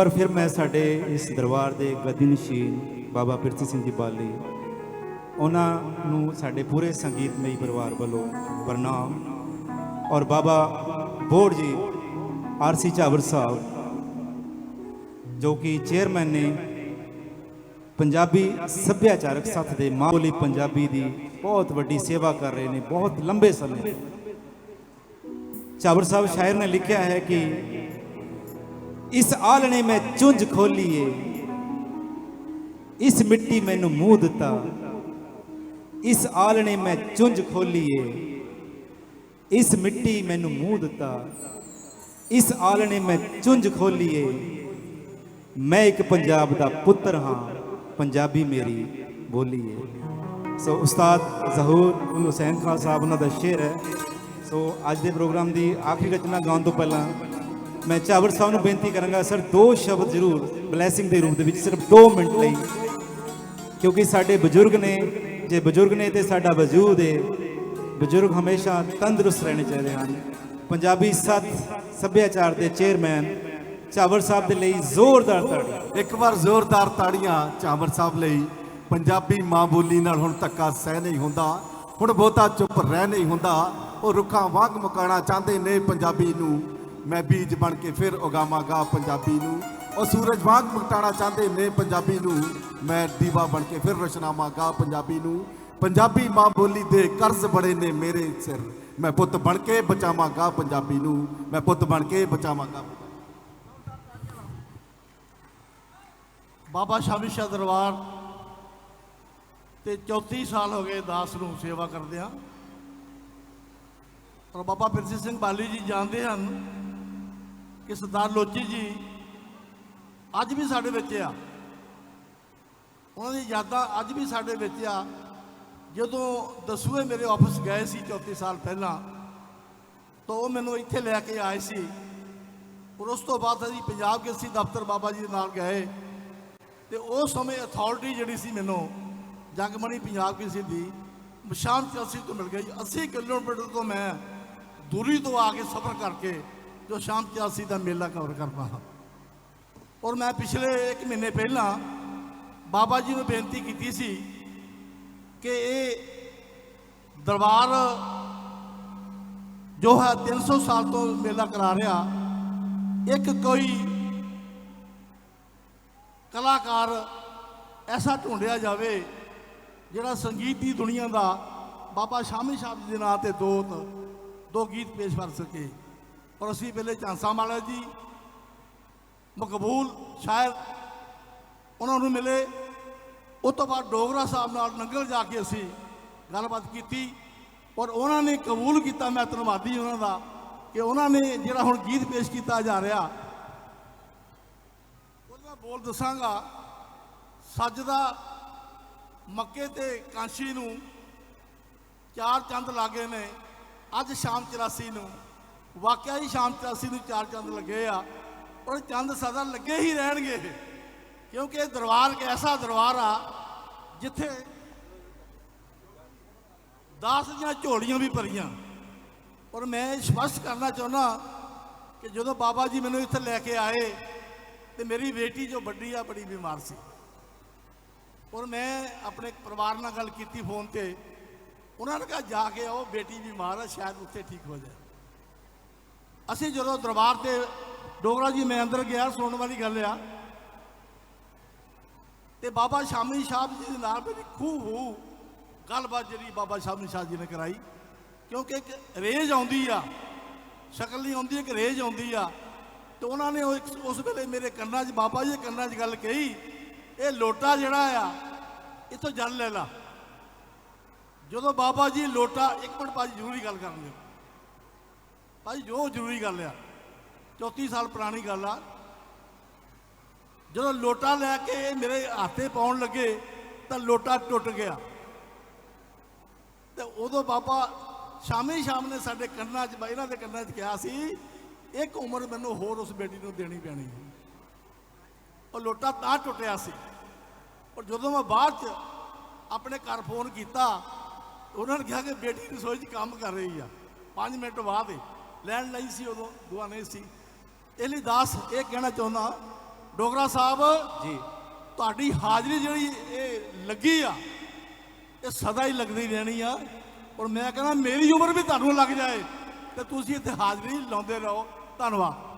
ਪਰ ਫਿਰ ਮੈਂ ਸਾਡੇ ਇਸ ਦਰਬਾਰ ਦੇ ਗਦੀਨਸ਼ੀਨ ਬਾਬਾ ਪਿਰਥੀ ਸਿੰਘ ਜੀ ਬਾਲੀ, ਉਹਨਾਂ ਨੂੰ ਸਾਡੇ ਪੂਰੇ ਸੰਗੀਤਮਈ ਪਰਿਵਾਰ ਵੱਲੋਂ ਪ੍ਰਣਾਮ। ਔਰ ਬਾਬਾ ਬੋੜ ਜੀ ਆਰਸੀ ਚਾਵਰ ਸਾਹਿਬ, ਜੋ ਕਿ ਚੇਅਰਮੈਨ ਨੇ ਪੰਜਾਬੀ ਸੱਭਿਆਚਾਰਕ ਸੱਥ ਦੇ ਮਾਂ ਪੰਜਾਬੀ ਦੀ ਬਹੁਤ ਵੱਡੀ ਸੇਵਾ ਕਰ ਰਹੇ ਨੇ, ਬਹੁਤ ਲੰਬੇ ਸਮੇਂ ਚਾਵਰ ਸਾਹਿਬ ਸ਼ਾਇਰ ਨੇ ਲਿਖਿਆ ਹੈ ਕਿ ਇਸ ਆਲਣੇ ਮੈਂ ਚੁੰਝ ਖੋਲੀਏ। ਇਸ ਮਿੱਟੀ ਮੈਨੂੰ ਮੂੰਹ ਦਿੱਤਾ। ਇਸ ਆਲਣੇ ਮੈਂ ਚੁੰਝ ਖੋਲੀਏ। ਇਸ ਮਿੱਟੀ ਮੈਨੂੰ ਮੂੰਹ ਦਿੱਤਾ। ਇਸ ਆਲਣੇ ਮੈਂ ਚੁੰਝ ਖੋਲੀਏ। ਮੈਂ ਇੱਕ ਪੰਜਾਬ ਦਾ ਪੁੱਤਰ ਹਾਂ। ਪੰਜਾਬੀ ਮੇਰੀ ਬੋਲੀ ਹੈ ਸੋ ਉਸਤਾਦ ਜ਼ਹੂਰ ਹੁਸੈਨ ਖਾਨ ਸਾਹਿਬ ਉਹਨਾਂ ਦਾ ਸ਼ੇਰ ਹੈ। ਸੋ ਅੱਜ ਦੇ ਪ੍ਰੋਗਰਾਮ ਦੀ ਆਖਰੀ ਰਚਨਾ ਗਾਉਣ ਤੋਂ ਪਹਿਲਾਂ ਮੈਂ ਚਾਵਰ ਸਾਹਿਬ ਨੂੰ ਬੇਨਤੀ ਕਰਾਂਗਾ, ਸਰ, ਦੋ ਸ਼ਬਦ ਜ਼ਰੂਰ ਬਲੇਸਿੰਗ ਦੇ ਰੂਪ ਦੇ ਵਿੱਚ, ਸਿਰਫ 2 ਮਿੰਟ ਲਈ। ਕਿਉਂਕਿ ਸਾਡੇ ਬਜ਼ੁਰਗ ਨੇ, ਜੇ ਬਜ਼ੁਰਗ ਨੇ ਤੇ ਸਾਡਾ ਵਜੂਦ ਹੈ ਬਜ਼ੁਰਗ ਹਮੇਸ਼ਾ ਤੰਦਰੁਸਤ ਰਹਿਣੇ ਚਾਹੀਦੇ ਹਨ। ਪੰਜਾਬੀ ਸੱਤ ਸੱਭਿਆਚਾਰ ਦੇ ਚੇਅਰਮੈਨ ਚਾਵਰ ਸਾਹਿਬ ਦੇ ਲਈ ਜ਼ੋਰਦਾਰ ਤਾੜੀ ਇੱਕ ਵਾਰ ਜ਼ੋਰਦਾਰ ਤਾੜੀਆਂ ਚਾਵਰ ਸਾਹਿਬ ਲਈ। ਪੰਜਾਬੀ ਮਾਂ ਬੋਲੀ ਨਾਲ ਹੁਣ ਧੱਕਾ ਸਹਿ ਨਹੀਂ ਹੁੰਦਾ, ਹੁਣ ਬਹੁਤਾ ਚੁੱਪ ਰਹਿ ਨਹੀਂ ਹੁੰਦਾ। ਉਹ ਰੁੱਖਾਂ ਵਾਂਗ ਮੁਕਾਣਾ ਚਾਹੁੰਦੇ ਨੇ ਪੰਜਾਬੀ ਨੂੰ। ਮੈਂ ਬੀਜ ਬਣ ਕੇ ਫਿਰ ਉਗਾਵਾਂਗਾ ਪੰਜਾਬੀ ਨੂੰ। ਉਹ ਸੂਰਜ ਵਾਂਗ ਮੁਕਟਾਣਾ ਚਾਹੁੰਦੇ ਨੇ ਪੰਜਾਬੀ ਨੂੰ। ਮੈਂ ਦੀਵਾ ਬਣ ਕੇ ਫਿਰ ਰੋਸ਼ਨਾਵਾਂਗਾ ਪੰਜਾਬੀ ਨੂੰ। ਪੰਜਾਬੀ ਮਾਂ ਬੋਲੀ ਦੇ ਕਰਜ਼ ਬੜੇ ਨੇ ਮੇਰੇ ਸਿਰ। ਮੈਂ ਪੁੱਤ ਬਣ ਕੇ ਬਚਾਵਾਂਗਾ ਪੰਜਾਬੀ ਨੂੰ। ਮੈਂ ਪੁੱਤ ਬਣ ਕੇ ਬਚਾਵਾਂਗਾ। ਬਾਬਾ ਸ਼ਾਮੀ ਸ਼ਾਹ ਦਰਬਾਰ ਤੇ 34 ਸਾਲ ਹੋ ਗਏ ਦਾਸ ਨੂੰ ਸੇਵਾ ਕਰਦਿਆਂ ਪਰ ਬਾਬਾ ਪਿਰਸੀ ਸਿੰਘ ਬਾਲੀ ਜੀ ਜਾਣਦੇ ਹਨ ਕਿ ਸਰਦਾਰ ਲੋਚੀ ਜੀ ਅੱਜ ਵੀ ਸਾਡੇ ਵਿੱਚ ਆ। ਉਹਨਾਂ ਦੀ ਯਾਦਾਂ ਅੱਜ ਵੀ ਸਾਡੇ ਵਿੱਚ ਆ। ਜਦੋਂ ਦਸੂਏ ਮੇਰੇ ਆਫਿਸ ਗਏ ਸੀ 34 ਸਾਲ ਪਹਿਲਾਂ, ਤਾਂ ਉਹ ਮੈਨੂੰ ਇੱਥੇ ਲੈ ਕੇ ਆਏ ਸੀ। ਔਰ ਉਸ ਤੋਂ ਬਾਅਦ ਅਸੀਂ ਪੰਜਾਬ ਕੇਸੀ ਦਫ਼ਤਰ ਬਾਬਾ ਜੀ ਦੇ ਨਾਲ ਗਏ। ਤੇ ਉਸ ਸਮੇਂ ਅਥਾਰਟੀ ਜਿਹੜੀ ਸੀ ਮੈਨੂੰ, ਜਗਮਣੀ ਪੰਜਾਬ ਕਿਸੇ ਦੀ ਸ਼ਾਮ ਚਲਸੀ ਤੋਂ ਮਿਲ ਗਈ। 80 ਕਿਲੋਮੀਟਰ ਤੋਂ ਮੈਂ ਦੂਰੀ ਤੋਂ ਆ ਕੇ ਸਫ਼ਰ ਕਰਕੇ ਜੋ ਸ਼ਾਮ ਚਲਸੀ ਦਾ ਮੇਲਾ ਕਵਰ ਕਰਦਾ ਹਾਂ ਔਰ ਮੈਂ ਪਿਛਲੇ 1 ਮਹੀਨੇ ਪਹਿਲਾਂ ਬਾਬਾ ਜੀ ਨੂੰ ਬੇਨਤੀ ਕੀਤੀ ਸੀ ਕਿ ਇਹ ਦਰਬਾਰ ਜੋ ਹੈ 300 ਸਾਲ ਤੋਂ ਮੇਲਾ ਕਰਾ ਰਿਹਾ, ਇੱਕ ਕੋਈ ਕਲਾਕਾਰ ਐਸਾ ਢੂੰਡਿਆ ਜਾਵੇ ਜਿਹੜਾ ਸੰਗੀਤ ਦੀ ਦੁਨੀਆ ਦਾ ਬਾਬਾ ਸ਼ਾਮੀ ਸ਼ਾਹ ਦੇ ਨਾਂ ਤੇ ਦੋਤ ਦੋ ਗੀਤ ਪੇਸ਼ ਕਰ ਸਕੇ। ਔਰ ਅਸੀਂ ਪਹਿਲੇ ਚਾਂਸਾ ਮਾਲਾ ਜੀ, ਮਕਬੂਲ ਸ਼ਾਇਰ ਉਹਨਾਂ ਨੂੰ ਮਿਲੇ। ਉਸ ਤੋਂ ਬਾਅਦ ਡੋਗਰਾ ਸਾਹਿਬ ਨਾਲ ਨੰਗਲ ਜਾ ਕੇ ਅਸੀਂ ਗੱਲਬਾਤ ਕੀਤੀ ਔਰ ਉਹਨਾਂ ਨੇ ਕਬੂਲ ਕੀਤਾ, ਮੈਂ ਧੰਨਵਾਦੀ ਉਹਨਾਂ ਦਾ, ਕਿ ਉਹਨਾਂ ਨੇ ਜਿਹੜਾ ਹੁਣ ਗੀਤ ਪੇਸ਼ ਕੀਤਾ ਜਾ ਰਿਹਾ, ਉਹਦਾ ਬੋਲ ਦੱਸਾਂਗਾ ਸੱਜਦਾ ਮੱਕੇ ਤੇ ਕਾਂਸ਼ੀ ਨੂੰ ਚਾਰ ਚੰਦ ਲਾਗੇ ਨੇ, ਅੱਜ ਸ਼ਾਮ 84 ਨੂੰ। ਵਾਕਿਆ ਹੀ ਸ਼ਾਮ 84 ਨੂੰ ਚਾਰ ਚੰਦ ਲੱਗੇ ਆ। ਔਰ ਚੰਦ ਸਦਾ ਲੱਗੇ ਹੀ ਰਹਿਣਗੇ। ਕਿਉਂਕਿ ਇਹ ਦਰਬਾਰ ਇੱਕ ਐਸਾ ਦਰਬਾਰ ਆ, ਜਿੱਥੇ 10 ਦੀਆਂ ਝੋਲੀਆਂ ਵੀ ਭਰੀਆਂ। ਔਰ ਮੈਂ ਇਹ ਸਪਸ਼ਟ ਕਰਨਾ ਚਾਹੁੰਦਾ ਕਿ ਜਦੋਂ ਬਾਬਾ ਜੀ ਮੈਨੂੰ ਇੱਥੇ ਲੈ ਕੇ ਆਏ, ਤੇ ਮੇਰੀ ਬੇਟੀ ਜੋ ਵੱਡੀ ਆ, ਬੜੀ ਬਿਮਾਰ ਸੀ। ਔਰ ਮੈਂ ਆਪਣੇ ਪਰਿਵਾਰ ਨਾਲ ਗੱਲ ਕੀਤੀ ਫੋਨ ਤੇ। ਉਹਨਾਂ ਨੇ ਕਿਹਾ, ਜਾ ਕੇ ਆਓ, ਬੇਟੀ ਬਿਮਾਰ ਆ, ਸ਼ਾਇਦ ਉੱਥੇ ਠੀਕ ਹੋ ਜਾਏ। ਅਸੀਂ ਜਦੋਂ ਦਰਬਾਰ ਤੇ ਡੋਗਰਾ ਜੀ ਮੈਂ ਅੰਦਰ ਗਿਆ, ਸੁਣਨ ਵਾਲੀ ਗੱਲ ਆ। ਤੇ ਬਾਬਾ ਸ਼ਾਮੀ ਸਾਹਿਬ ਜੀ ਦੇ ਨਾਲ ਮੇਰੀ ਖੂਬ ਹੂ। ਗੱਲਬਾਤ ਜਿਹੜੀ ਬਾਬਾ ਸ਼ਾਮੀ ਸਾਹਿਬ ਜੀ ਨੇ ਕਰਾਈ। ਕਿਉਂਕਿ ਇੱਕ ਰੇਜ ਆਉਂਦੀ ਆ। ਸ਼ਕਲ ਨਹੀਂ ਆਉਂਦੀ ਇੱਕ ਰੇਜ ਆਉਂਦੀ ਆ। ਤੇ ਉਹਨਾਂ ਨੇ ਉਸ ਵੇਲੇ ਮੇਰੇ ਕੰਨਾਂ 'ਚ, ਬਾਬਾ ਜੀ ਦੇ ਕੰਨਾਂ 'ਚ ਗੱਲ ਕਹੀ, ਇਹ ਲੋਟਾ ਜਿਹੜਾ ਆ, ਇਥੋਂ ਜਲ ਲੈ ਲਾ। ਜਦੋਂ ਬਾਬਾ ਜੀ ਲੋਟਾ, ਇੱਕ ਮਿੰਟ ਭਾਜੀ ਜ਼ਰੂਰੀ ਗੱਲ ਕਰਨ ਭਾਜੀ, ਜੋ ਜ਼ਰੂਰੀ ਗੱਲ ਆ 34 ਸਾਲ ਪੁਰਾਣੀ ਗੱਲ ਆ। ਜਦੋਂ ਲੋਟਾ ਲੈ ਕੇ ਮੇਰੇ ਹੱਥੇ ਪਾਉਣ ਲੱਗੇ, ਤਾਂ ਲੋਟਾ ਟੁੱਟ ਗਿਆ। ਤੇ ਉਦੋਂ ਬਾਬਾ ਸ਼ਾਮੀ ਸ਼ਾਮ ਨੇ ਸਾਡੇ ਕੰਨਾਂ 'ਚ, ਇਹਨਾਂ ਦੇ ਕੰਨਾਂ 'ਚ ਕਿਹਾ ਸੀ, ਇੱਕ ਉਮਰ ਮੈਨੂੰ ਹੋਰ ਉਸ ਬੇਟੀ ਨੂੰ ਦੇਣੀ ਪੈਣੀ ਉਹ ਲੋਟਾ ਤਾਂ ਟੁੱਟਿਆ ਸੀ। ਔਰ ਜਦੋਂ ਮੈਂ ਬਾਅਦ 'ਚ ਆਪਣੇ ਘਰ ਫੋਨ ਕੀਤਾ, ਉਹਨਾਂ ਨੇ ਕਿਹਾ ਕਿ ਬੇਟੀ ਰਸੋਈ 'ਚ ਕੰਮ ਕਰ ਰਹੀ ਆ। 5 ਮਿੰਟ ਬਾਅਦ ਹੀ। ਲੈਣ ਲਈ ਸੀ ਉਦੋਂ ਦੁਆ ਨਹੀਂ ਸੀ। ਇਹ ਲਈ ਦਾਸ ਇਹ ਕਹਿਣਾ ਚਾਹੁੰਦਾ ਡੋਗਰਾ ਸਾਹਿਬ ਜੀ। ਤੁਹਾਡੀ ਹਾਜ਼ਰੀ ਜਿਹੜੀ ਇਹ ਲੱਗੀ ਆ ਇਹ ਸਦਾ ਹੀ ਲੱਗਦੀ ਰਹਿਣੀ ਆ। ਔਰ ਮੈਂ ਕਹਿੰਦਾ ਮੇਰੀ ਉਮਰ ਵੀ ਤੁਹਾਨੂੰ ਲੱਗ ਜਾਏ ਤੇ ਤੁਸੀਂ ਇੱਥੇ ਹਾਜ਼ਰੀ ਲਾਉਂਦੇ ਰਹੋ। ਧੰਨਵਾਦ।